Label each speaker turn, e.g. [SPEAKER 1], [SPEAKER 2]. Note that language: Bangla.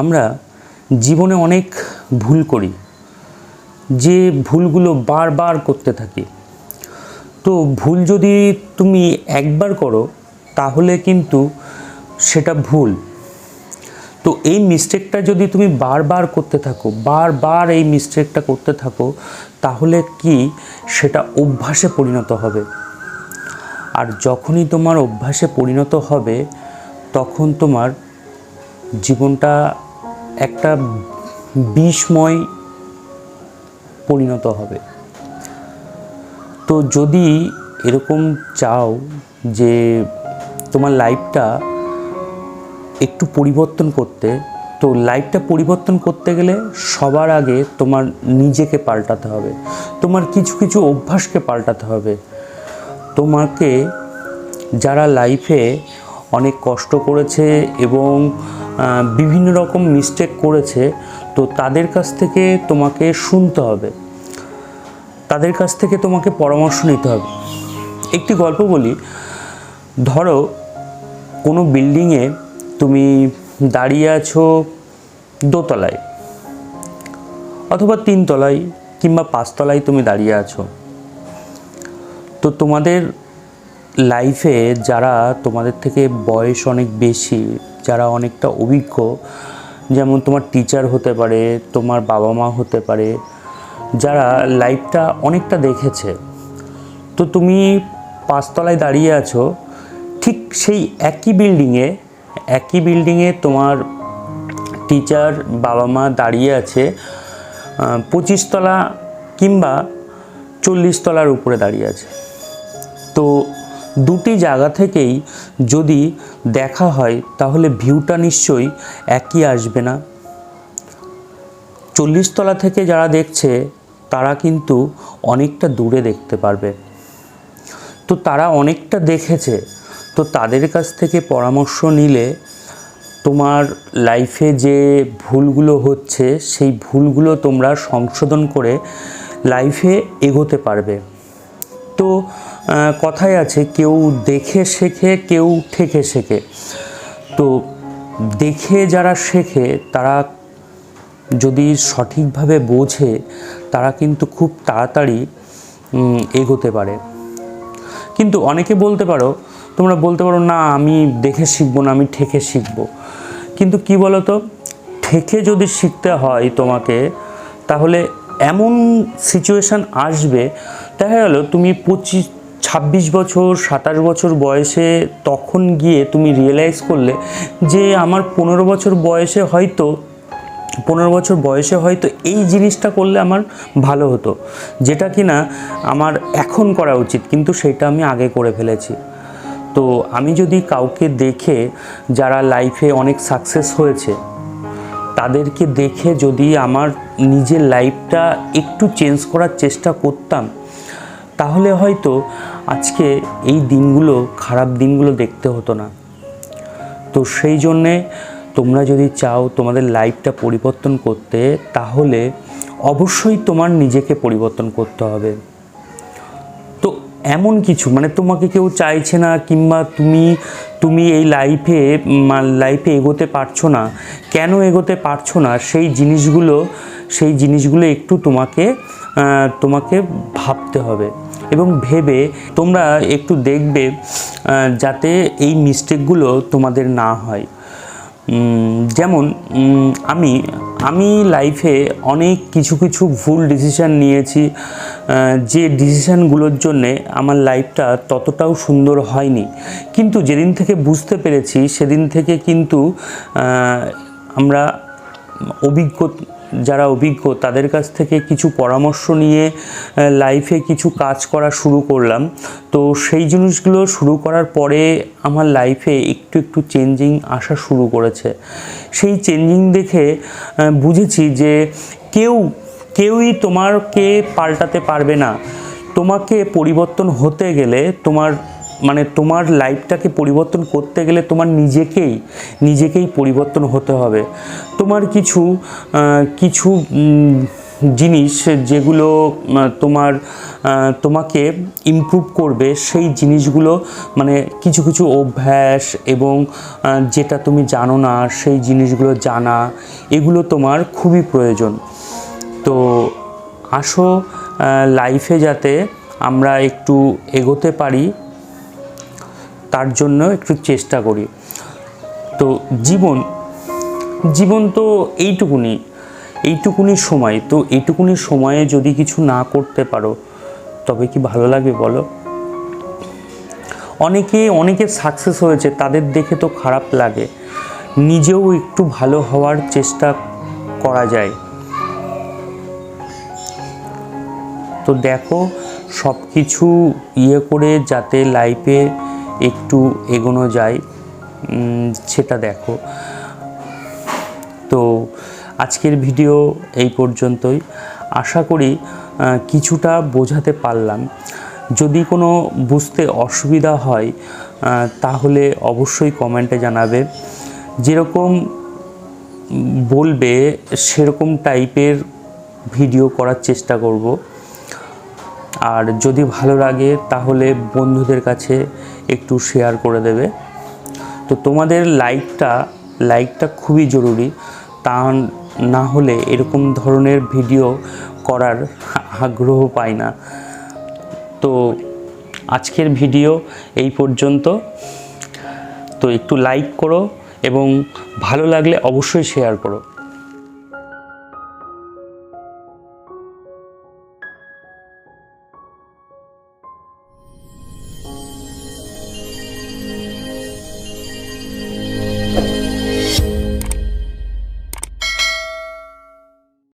[SPEAKER 1] আমরা জীবনে অনেক ভুল করি, যে ভুলগুলো বারবার করতে থাকি। তো ভুল যদি তুমি একবার করো, তাহলে কিন্তু সেটা ভুল। তো এই মিস্টেকটা যদি তুমি বারবার করতে থাকো, বারবার এই মিস্টেকটা করতে থাকো, তাহলে কি সেটা অভ্যাসে পরিণত হবে? আর যখনই তোমার অভ্যাসে পরিণত হবে, তখন তোমার জীবনটা একটা বিষময় পরিণত হবে। তো যদি এরকম চাও যে তোমার লাইফটা একটু পরিবর্তন করতে, তো লাইফটা পরিবর্তন করতে গেলে সবার আগে তোমার নিজেকে পাল্টাতে হবে। তোমার কিছু কিছু অভ্যাসকে পাল্টাতে হবে। তোমাকে যারা লাইফে অনেক কষ্ট করেছে এবং বিভিন্ন রকম মিস্টেক করেছে, তো তাদের কাছ থেকে তোমাকে শুনতে হবে। তাদের কাছ থেকে তোমাকে পরামর্শ নিতে হবে। একটি গল্প বলি। ধরো, কোনো বিল্ডিংয়ে তুমি দাঁড়িয়ে আছো দোতলায়, অথবা তিনতলায় কিংবা পাঁচতলায় তুমি দাঁড়িয়ে আছো। তো তোমাদের লাইফে যারা তোমাদের থেকে বয়স অনেক বেশি যারা অনেকটা অভিজ্ঞ, যেমন তোমার টিচার হতে পারে, তোমার বাবা মা হতে পারে, যারা লাইফটা অনেকটা দেখেছে। তো তুমি পাঁচতলায় দাঁড়িয়ে আছো, ঠিক সেই একই বিল্ডিংয়ে একই বিল্ডিংয়ে তোমার টিচার বাবা মা দাঁড়িয়ে আছে পঁচিশতলা কিংবা চল্লিশ তলার উপরে দাঁড়িয়ে আছে। তো দুটি জায়গা থেকেই যদি দেখা হয়, তাহলে ভিউটা নিশ্চয়ই একই আসবে না। চল্লিশ তলা থেকে যারা দেখছে, তারা কিন্তু অনেকটা দূরে দেখতে পারবে। তো তারা অনেকটা দেখেছে, তো তাদের কাছ থেকে পরামর্শ নিলে তোমার লাইফে যে ভুলগুলো হচ্ছে, সেই ভুলগুলো তোমরা সংশোধন করে লাইফে এগোতে পারবে। তো কথায় আছে, কেউ দেখে শেখে, কেউ ঠেকে শেখে। তো দেখে যারা শেখে, তারা যদি সঠিকভাবে বোঝে, তারা কিন্তু খুব তাড়াতাড়ি এগোতে পারে। কিন্তু অনেকে বলতে পারো, তোমরা বলতে পারো, না, আমি দেখে শিখব না, আমি ঠেকে শিখব। কিন্তু কি বলো তো ঠেকে যদি শিখতে হয় তোমাকে, তাহলে এমন সিচুয়েশান আসবে, দেখা গেল তুমি পঁচিশ ছাব্বিশ বছর, সাতাশ বছর বয়সে তখন গিয়ে তুমি রিয়েলাইজ করলে যে আমার পনেরো বছর বয়সে হয়তো, পনেরো বছর বয়সে হয়তো এই জিনিসটা করলে আমার ভালো হতো। যেটা কি না আমার এখন করা উচিত, কিন্তু সেটা আমি আগে করে ফেলেছি। তো আমি যদি কাউকে দেখে যারা লাইফে অনেক সাকসেস হয়েছে, তাদেরকে দেখে যদি আমার নিজের লাইফটা একটু চেঞ্জ করার চেষ্টা করতাম তাহলে হয়তো আজকে এই দিনগুলো, খারাপ দিনগুলো দেখতে হতো না। তো সেই জন্যে তোমরা যদি চাও তোমাদের লাইফটা পরিবর্তন করতে, তাহলে অবশ্যই তোমার নিজেকে পরিবর্তন করতে হবে। তো এমন কিছু মানে তোমাকে কেউ চাইছে না কিংবা তুমি তুমি এই লাইফে লাইফে এগোতে পারছ না, কেন এগোতে পারছ না, সেই জিনিসগুলো সেই জিনিসগুলো একটু তোমাকে তোমাকে ভাবতে হবে। এবং ভেবে তোমরা একটু দেখবে যাতে এই মিস্টেকগুলো তোমাদের না হয়। যেমন আমি আমি লাইফে অনেক কিছু কিছু ভুল ডিসিশান নিয়েছি যে ডিসিশানগুলোর জন্যে আমার লাইফটা ততটাও সুন্দর হয়নি। কিন্তু যেদিন থেকে বুঝতে পেরেছি, সেদিন থেকে কিন্তু আমরা অভিজ্ঞ যারা অভিজ্ঞ, তাদের কাছ থেকে কিছু পরামর্শ নিয়ে লাইফে কিছু কাজ করা শুরু করলাম। তো সেই জিনিসগুলো শুরু করার পরে আমার লাইফে একটু একটু চেঞ্জিং আসা শুরু করেছে। সেই চেঞ্জিং দেখে বুঝেছি যে কেউ, কেউই তোমারকে পাল্টাতে পারবে না। তোমাকে পরিবর্তন হতে গেলে তোমার মানে তোমার লাইফটাকে পরিবর্তন করতে গেলে তোমার নিজেকেই নিজেকেই পরিবর্তন হতে হবে। তোমার কিছু কিছু জিনিস যেগুলো তোমার তোমাকে ইমপ্রুভ করবে, সেই জিনিসগুলো মানে কিছু কিছু অভ্যাস এবং যেটা তুমি জানো না, সেই জিনিসগুলো জানা, এগুলো তোমার খুবই প্রয়োজন। তো আসো লাইফে যাতে আমরা একটু এগোতে পারি তার জন্য একটু চেষ্টা করি। তো জীবন জীবন তো এইটুকুনি এইটুকুনি সময়। তো এইটুকুনি সময়ে যদি কিছু না করতে পারো, তবে কি ভালো লাগবে বলো? অনেকে অনেকে সাকসেস হয়েছে, তাদের দেখে তো খারাপ লাগে। নিজেও একটু ভালো হওয়ার চেষ্টা করা যায়। তো দেখো সব কিছু ইয়ে করে যাতে লাইফে একটু এগোনো যায়। সেটা দেখো। তো আজকের ভিডিও এই পর্যন্তই। আশা করি কিছুটা বোঝাতে পারলাম। যদি কোনো বুঝতে অসুবিধা হয় তাহলে অবশ্যই কমেন্টে জানাবে। যেরকম বলবে, সেরকম টাইপের ভিডিও করার চেষ্টা করব। আর যদি ভালো লাগে, তাহলে বন্ধুদের কাছে একটু শেয়ার করে দেবে। তো তোমাদের লাইকটা লাইকটা খুবই জরুরি। তা না হলে এরকম ধরনের ভিডিও করার আগ্রহ পাই না। তো আজকের ভিডিও এই পর্যন্ত। তো একটু লাইক করো এবং ভালো লাগলে অবশ্যই শেয়ার করো।